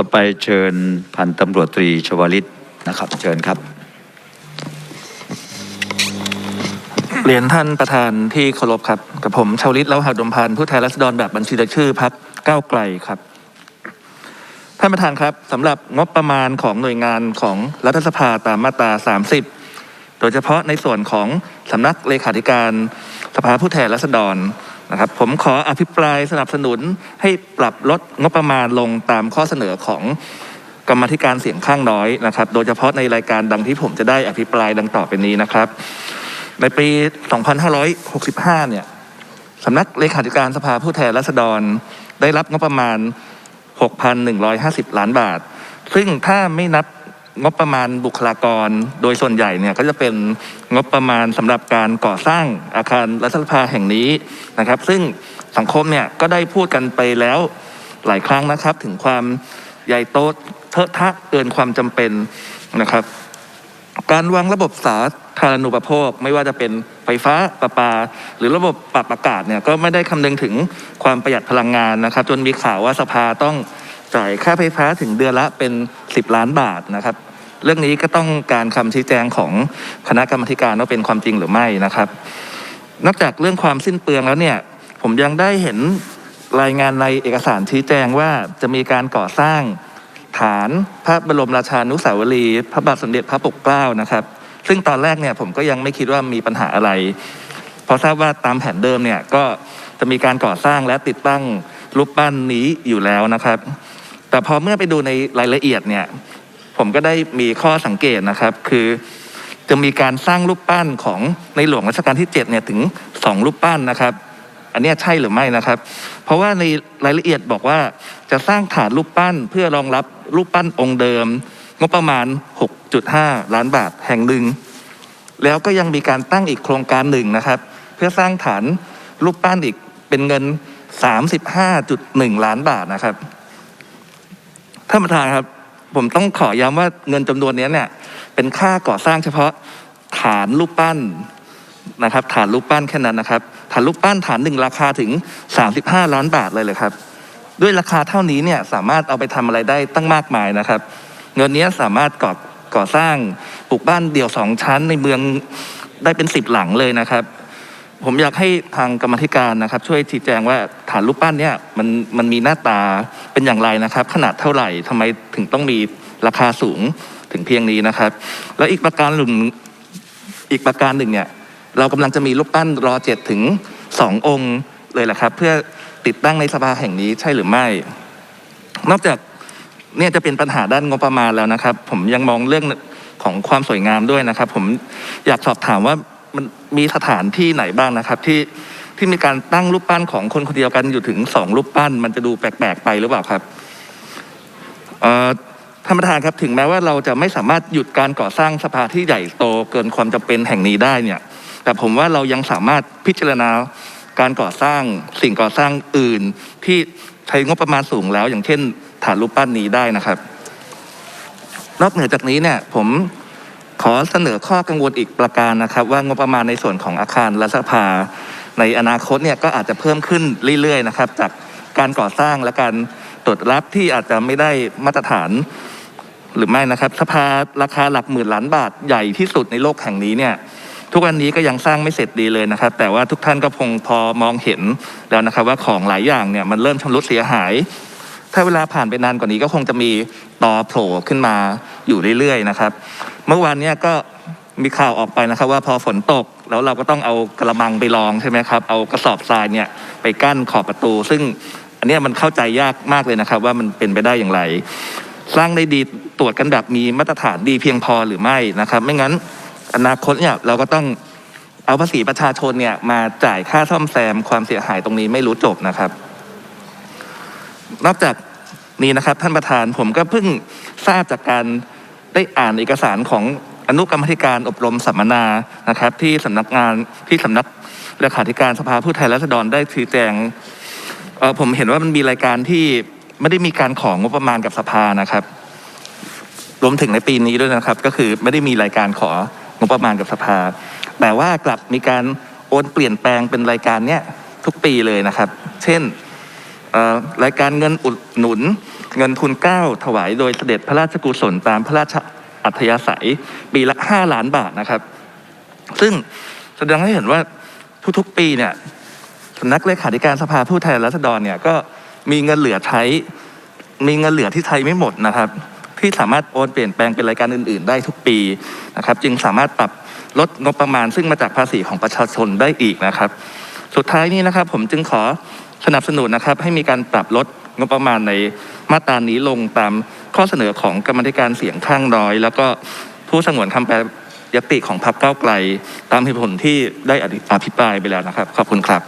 ต่อไปเชิญพันตำรวจตรีชวลิตนะครับ เชิญครับ เรียนท่านประธานที่เคารพครับ กับผมชาวลิตเล้าหาดมพันธ์ผู้แทนรัษฎรแบบบัญชีรายชื่อพักก้าวไกลครับ ท่านประธานครับสำหรับงบประมาณของหน่วยงานของรัฐสภาตามมาตรา 30 โดยเฉพาะในส่วนของสำนักเลขาธิการสภาผู้แทนราษฎร นะครับผมขออภิปรายสนับสนุนให้ปรับลดงบประมาณลงตามข้อเสนอของกรรมธิการเสียงข้างน้อยนะครับ โดยเฉพาะในรายการดังที่ผมจะได้อภิปรายดังต่อไปนี้นะครับ ในปี 2565 เนี่ยสำนักเลขาธิการสภาผู้แทนราษฎร ได้รับงบประมาณ 6,150 ล้านบาท ซึ่งถ้าไม่นับ งบประมาณบุคลากร โดยส่วนใหญ่เนี่ยก็จะเป็นงบประมาณสำหรับการก่อสร้างอาคารรัฐสภาแห่งนี้นะครับ ซึ่งสังคมเนี่ยก็ได้พูดกันไปแล้วหลายครั้งนะครับ ถึงความใหญ่โตเทอะทะเกินความจำเป็นนะครับ การวางระบบสาธารณูปโภค ไม่ว่าจะเป็นไฟฟ้าประปา หรือระบบปรับอากาศเนี่ยก็ไม่ได้คำนึงถึงความประหยัดพลังงานนะครับ จนมีข่าวว่าสภาต้อง จ่ายค่าไฟฟ้าถึงเดือนละเป็น 10 ล้านบาทนะครับ เรื่องนี้ก็ต้องการคำชี้แจงของคณะกรรมการว่าเป็นความจริงหรือไม่นะครับ นอกจากเรื่องความสิ้นเปลืองแล้วเนี่ยผมยังได้เห็นรายงานในเอกสารชี้แจงว่าจะมีการก่อสร้างฐานพระบรมราชานุสาวรีย์พระบาทสมเด็จพระปกเกล้านะครับ ซึ่งตอนแรกเนี่ยผมก็ยังไม่คิดว่ามีปัญหาอะไร เพราะทราบว่าตามแผนเดิมเนี่ยก็จะมีการก่อสร้างและติดตั้งรูปปั้นนี้อยู่แล้วนะครับ แต่พอเมื่อไปดูในรายละเอียดเนี่ย ผมก็ได้มีข้อสังเกตนะครับ คือจะมีการสร้างรูปปั้นของในหลวงรัชกาลที่7เนี่ยถึง 2 รูปปั้นนะครับ อันนี้ใช่หรือไม่นะครับ เพราะว่าในรายละเอียดบอกว่าจะสร้างฐานรูปปั้นเพื่อรองรับรูปปั้นองค์เดิมงบประมาณ 6.5 ล้านบาทแห่งหนึ่ง แล้วก็ยังมีการตั้งอีกโครงการหนึ่งนะครับ เพื่อสร้างฐานรูปปั้นอีกเป็นเงิน 35.1 ล้านบาทนะครับ ท่านประธานครับ ผมต้องขอย้ำว่าเงินจำนวนนี้เนี่ย เป็นค่าก่อสร้างเฉพาะฐานรูปปั้นนะครับ ฐานรูปปั้นแค่นั้นนะครับ ฐานรูปปั้นฐานหนึ่งราคาถึง 35 ล้านบาทเลยเลยครับ ด้วยราคาเท่านี้เนี่ยสามารถเอาไปทำอะไรได้ตั้งมากมายนะครับ เงินนี้สามารถก่อก่อสร้างปลูกบ้านเดี่ยวสองชั้นในเมืองได้เป็นสิบหลังเลยนะครับ ผมอยากให้ทางกรรมธิการนะครับ ช่วยชี้แจงว่าฐานรูปปั้นเนี่ยมันมันมีหน้าตาเป็นอย่างไรนะครับ ขนาดเท่าไหร่ทำไมถึงต้องมีราคาสูงถึงเพียงนี้นะครับ แล้วอีกประการหนึ่งอีกประการหนึ่งเนี่ยเรากำลังจะมีรูปปั้นรอเจ็ดถึงสององค์เลยแหละครับ เพื่อติดตั้งในสภาแห่งนี้ใช่หรือไม่ นอกจากเนี่ยจะเป็นปัญหาด้านงบประมาณแล้วนะครับ ผมยังมองเรื่องของความสวยงามด้วยนะครับ ผมอยากสอบถามว่า มันมีสถานที่ไหนบ้างนะครับ ที่ที่มีการตั้งรูปปั้นของคนคนเดียวกันอยู่ถึงสองรูปปั้น มันจะดูแปลกๆไปหรือเปล่าครับท่านประธานครับถึงแม้ว่าเราจะไม่สามารถหยุดการก่อสร้างสภาที่ใหญ่โตเกินความจำเป็นแห่งนี้ได้เนี่ยแต่ผมว่าเรายังสามารถพิจารณาการก่อสร้างสิ่งก่อสร้างอื่น ที่ใช้งบประมาณสูงแล้ว อย่างเช่น ฐานรูปปั้นนี้ได้นะครับ นอกเหนือจากนี้เนี่ยผม ขอเสนอข้อกังวลอีกประการนะครับ ว่างบประมาณในส่วนของอาคารรัฐสภา ในอนาคตเนี่ยก็อาจจะเพิ่มขึ้นเรื่อยๆนะครับ จากการก่อสร้างและการตรวจรับที่อาจจะไม่ได้มาตรฐานหรือไม่นะครับสภาราคาหลักหมื่นล้านบาทใหญ่ที่สุดในโลกแห่งนี้เนี่ยทุกวันนี้ก็ยังสร้างไม่เสร็จดีเลยนะครับ แต่ว่าทุกท่านก็คงพอมองเห็นแล้วนะครับ ว่าของหลายอย่างเนี่ยมันเริ่มชำรุดเสียหาย ถ้าเวลาผ่านไปนานกว่านี้ก็คงจะมีตอโผล่ขึ้นมาอยู่เรื่อยๆนะครับ เมื่อวานเนี่ยก็มีข่าวออกไปนะครับ ว่าพอฝนตกแล้วเราก็ต้องเอากระมังไปรองใช่ไหมครับเอากระสอบทรายเนี่ยไปกั้นขอบประตู ซึ่งอันนี้มันเข้าใจยากมากเลยนะครับ ว่ามันเป็นไปได้อย่างไร สร้างได้ดีตรวจกันแบบมีมาตรฐานดีเพียงพอหรือไม่นะครับ ไม่งั้นอนาคตเนี่ยเราก็ต้องเอาภาษีประชาชนเนี่ยมาจ่ายค่าซ่อมแซมความเสียหายตรงนี้ไม่รู้จบนะครับ นอกจากนี้นะครับท่านประธานผมก็เพิ่งทราบจากการ ได้อ่านเอกสารของอนุกรรมธิการอบรมสัมมนานะครับ ที่สำนักงานที่สำนักเลขาธิการสภาผู้แทนราษฎรได้ชี้แจงเออผมเห็นว่ามันมีรายการที่ไม่ได้มีการของงบประมาณกับสภานะครับ รวมถึงในปีนี้ด้วยนะครับ ก็คือไม่ได้มีรายการของบประมาณกับสภา แต่ว่ากลับมีการโอนเปลี่ยนแปลงเป็นรายการเนี้ยทุกปีเลยนะครับ เช่น รายการเงินอุดหนุน เงินทุนเก้าถวายโดยเสด็จพระราชกุศลตามพระราชอัธยาศัยปีละ 5 ล้านบาทนะครับ ซึ่งแสดงให้เห็นว่าทุกๆปีเนี่ยสำนักเลขาธิการสภาผู้แทนราษฎรเนี่ยก็มีเงินเหลือใช้ มีเงินเหลือที่ใช้ไม่หมดนะครับ ที่สามารถโอนเปลี่ยนแปลงเป็นรายการอื่น ๆ ได้ทุกปีนะครับ จึงสามารถปรับลดงบประมาณซึ่งมาจากภาษีของประชาชนได้อีกนะครับ สุดท้ายนี้นะครับ ผมจึงขอ สนับสนุนนะครับให้มีการปรับลดงบประมาณในมาตรานี้ลงตามข้อเสนอของกรรมธิการเสียงข้างน้อย แล้วก็ผู้สงวนคำแปลยติของพรรคก้าไกล ตามเหตุผลที่ได้อภิปรายไปแล้วนะครับ ขอบคุณครับ